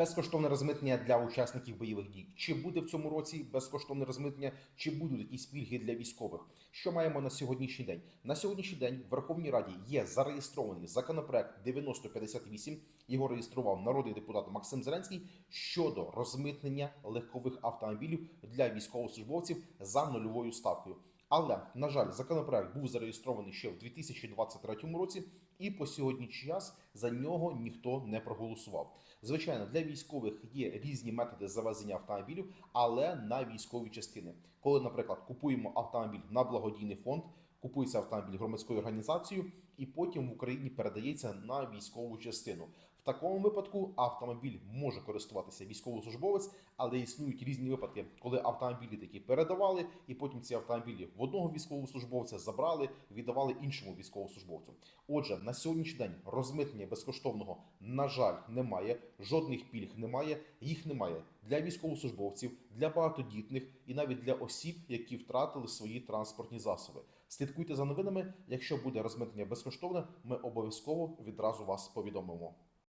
Безкоштовне розмитнення для учасників бойових дій. Чи буде в цьому році безкоштовне розмитнення, чи будуть якісь пільги для військових? Що маємо на сьогоднішній день? На сьогоднішній день в Верховній Раді є зареєстрований законопроект 9058. Його реєстрував народний депутат Максим Зеленський щодо розмитнення легкових автомобілів для військовослужбовців за нульовою ставкою. Але на жаль, законопроект був зареєстрований ще в 2023 році, і по сьогоднішній час за нього ніхто не проголосував. Звичайно, для військових є різні методи завезення автомобілів, але на військові частини. Коли, наприклад, купуємо автомобіль на благодійний фонд, купується автомобіль громадською організацією, і потім в Україні передається на військову частину. Такому випадку автомобіль може користуватися військовослужбовець, але існують різні випадки, коли автомобілі такі передавали, і потім ці автомобілі в одного військовослужбовця забрали, віддавали іншому військовослужбовцю. Отже, на сьогоднішній день розмитнення безкоштовного, на жаль, немає, жодних пільг немає, їх немає для військовослужбовців, для багатодітних і навіть для осіб, які втратили свої транспортні засоби. Слідкуйте за новинами. Якщо буде розмитнення безкоштовне, ми обов'язково відразу вас повідомимо.